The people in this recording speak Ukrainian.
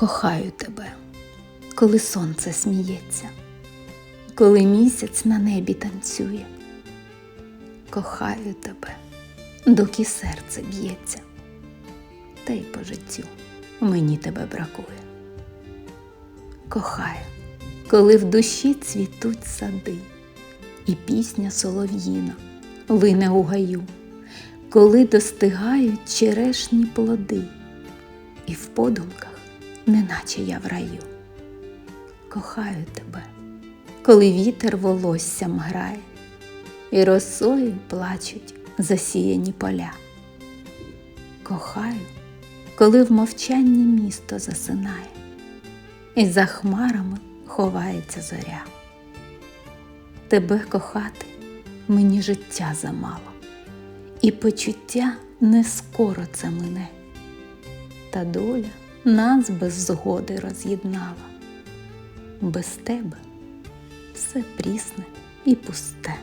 Кохаю тебе, коли сонце сміється, коли місяць на небі танцює. Кохаю тебе, доки серце б'ється, та й по життю мені тебе бракує. Кохаю, коли в душі цвітуть сади, і пісня солов'їна лине у гаю, коли достигають черешні плоди, і в подумках, неначе я в раю. Кохаю тебе, коли вітер волоссям грає, і росою плачуть засіяні поля. Кохаю, коли в мовчанні місто засинає, і за хмарами ховається зоря. Тебе кохати мені життя замало, і почуття не скоро це мине, та доля нас без згоди роз'єднала. Без тебе все прісне і пусте.